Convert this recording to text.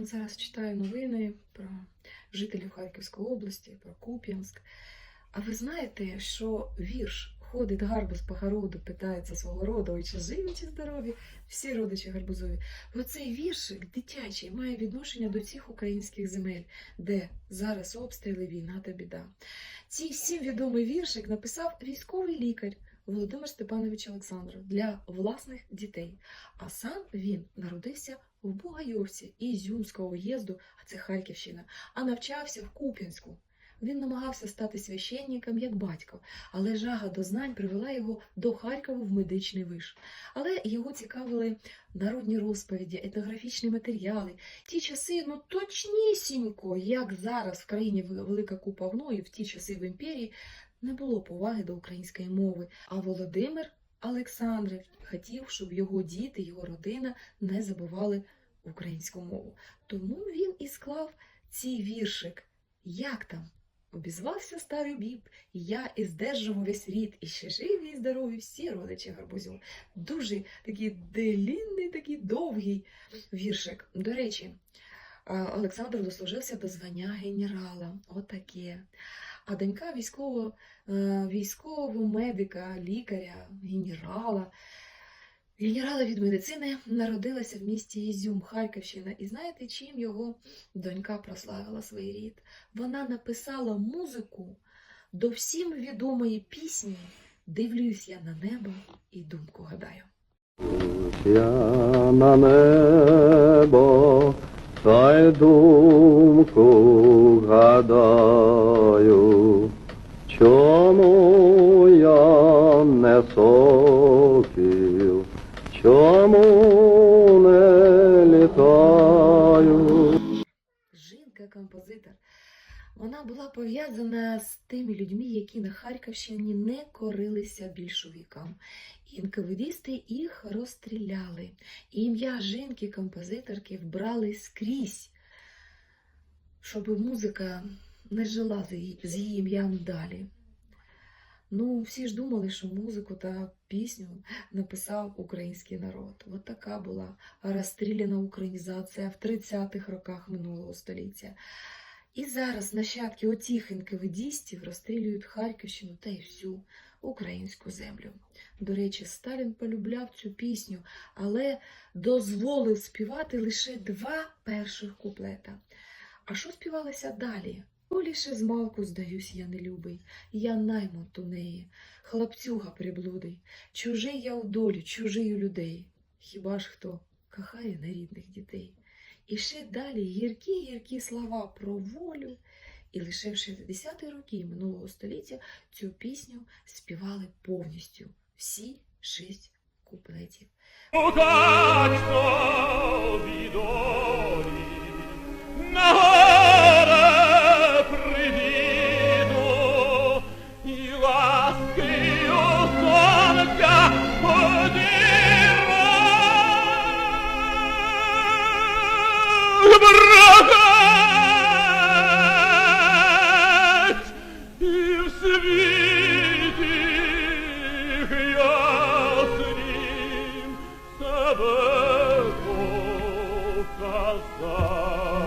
Зараз читаю новини про жителів Харківської області, про Куп'янськ. А ви знаєте, що вірш ходить гарбуз по городу, питається свого роду, чи живі, чи здорові, всі родичі гарбузові. Оцей віршик дитячий має відношення до цих українських земель, де зараз обстріли, війна та біда. Цей всім відомий віршик написав військовий лікар Володимир Степанович Олександров для власних дітей. А сам він народився в Бугайовці Ізюмського уїзду, а це Харківщина, а навчався в Куп'янську. Він намагався стати священником як батько, але жага до знань привела його до Харкова в медичний виш. Але його цікавили народні розповіді, етнографічні матеріали. Ті часи, ну точнісінько, як зараз в країні велика купа гною, в ті часи в імперії не було поваги до української мови. А Володимир Олександров хотів, щоб його діти, його родина не забували українську мову. Тому він і склав цей віршик. Як там? Обізвався старий біб, я із держимо весь рід, і ще живі і здорові всі родичі гарбузів. Дуже такий делінний, такий довгий віршик. До речі, Олександр дослужився до звання генерала. Отаке. А донька військового, е, військового медика, лікаря, генерала. Генерала від медицини народилася в місті Ізюм, Харківщина. І знаєте, чим його донька прославила свій рід? Вона написала музику до всім відомої пісні Дивлюсь я на небо і думку гадаю. Я на небо, та й думку гадаю, сокіл, чому не літаю. Жінка-композитор. Вона була пов'язана з тими людьми, які на Харківщині не корилися більшовикам. Інкавидісти їх розстріляли. І ім'я жінки-композиторки вбрали скрізь, щоб музика не жила з її, ім'ям далі. Ну, всі ж думали, що музику та пісню написав український народ. От така була розстріляна українізація в 30-х роках минулого століття. І зараз нащадки оцих інкавидістів розстрілюють Харківщину та й всю українську землю. До речі, Сталін полюбляв цю пісню, але дозволив співати лише два перших куплета. А що співалося далі? О, лише змалку, здаюсь, я не любий, я наймут у неї, хлопцюга приблудий, чужий я у долі, чужий у людей. Хіба ж хто кохає нерідних дітей? І ще далі гіркі-гіркі слова про волю. І лише в 60-ті роки минулого століття цю пісню співали повністю всі шість куплетів. Удачно яснім себе показав.